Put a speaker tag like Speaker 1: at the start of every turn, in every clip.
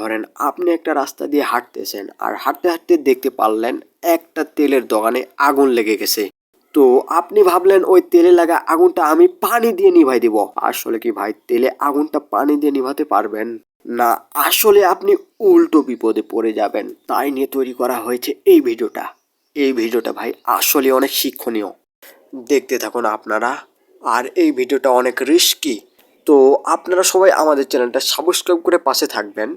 Speaker 1: ধরেন, আপনি একটা রাস্তা দিয়ে হাঁটতেছেন আর হাঁটতে হাঁটতে দেখতে পারলেন একটা তেলের দোকানে আগুন লেগে গেছে। তো আপনি ভাবলেন, ওই তেলে লাগা আগুনটা আমি পানি দিয়ে নিভাই দিব। আসলে কি ভাই, তেলে আগুনটা পানি দিয়ে নিভাতে পারবেন? না, আসলে আপনি উল্টো বিপদে পড়ে যাবেন। তাই নিয়ে তৈরি করা হয়েছে এই ভিডিওটা। এই ভিডিওটা ভাই আসলে অনেক শিক্ষণীয়। দেখতে থাকুন আপনারা। আর এই ভিডিওটা অনেক রিস্কি তো আপনারা সবাই আমাদের চ্যানেলটা সাবস্ক্রাইব করে পাশে থাকবেন।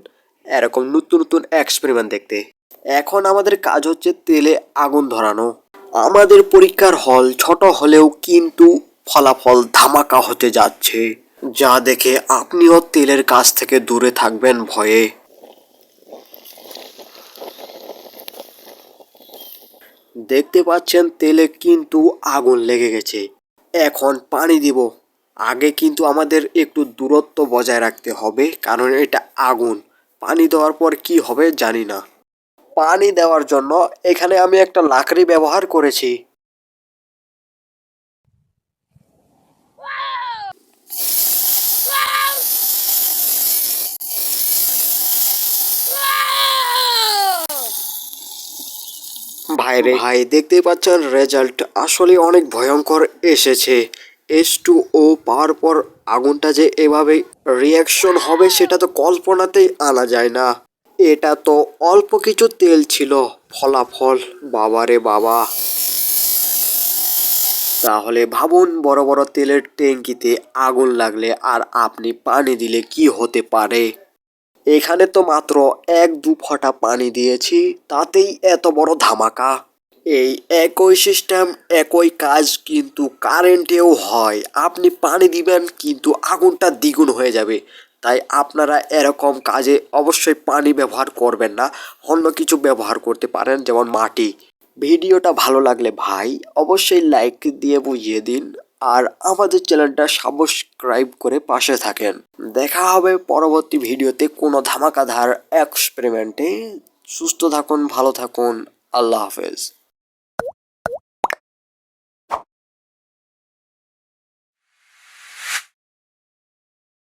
Speaker 1: এরকম নতুন নতুন এক্সপেরিমেন্ট দেখতে। এখন আমাদের কাজ হচ্ছে তেলে আগুন ধরানো। আমাদের পরীক্ষার হল ছোট হলেও কিন্তু ফলাফল ধামাকা হতে যাচ্ছে। যা দেখে আপনিও তেলের কাছ থেকে দূরে থাকবেন ভয়ে। দেখতে পাচ্ছেন তেলে কিন্তু আগুন লেগে গেছে। এখন পানি দিব। আগে কিন্তু আমাদের একটু দূরত্ব বজায় রাখতে হবে, কারণ এটা আগুন। পানি দেওয়ার পর কি হবে জানি না। পানি দেওয়ার জন্য এখানে আমি একটা লাকড়ি ব্যবহার করেছি। ভাইরে, ভাই, দেখতেই পাচ্ছেন রেজাল্ট আসলে অনেক ভয়ঙ্কর এসেছে। এস টু ও পাওয়ার পর আগুনটা যে এভাবে রিয়াকশন হবে সেটা তো কল্পনাতেই আনা যায় না। এটা তো অল্প কিছু তেল ছিল। ফলাফল, বাবারে বাবা। তাহলে ভাবুন বড় বড় তেলের ট্যাঙ্কিতে আগুন লাগলে আর আপনি পানি দিলে কি হতে পারে? এখানে তো মাত্র এক দু ফোঁটা পানি দিয়েছি, তাতেই এত বড় ধামাকা। এই একই সিস্টেম একই কাজ, কিন্তু কারেন্টেও হয়। আপনি পানি দিবেন, কিন্তু আগুনটা দ্বিগুণ হয়ে যাবে। তাই আপনারা এরকম কাজে অবশ্যই পানি ব্যবহার করবেন না। অন্য কিছু ব্যবহার করতে পারেন, যেমন মাটি। ভিডিওটা ভালো লাগলে ভাই, অবশ্যই লাইক দিয়ে বুঝিয়ে দিন আর আমাদের চ্যানেলটা সাবস্ক্রাইব করে পাশে থাকেন। দেখা হবে পরবর্তী ভিডিওতে কোনো ধামাকাধার এক্সপেরিমেন্টে সুস্থ থাকুন, ভালো থাকুন, আল্লাহ হাফেজ।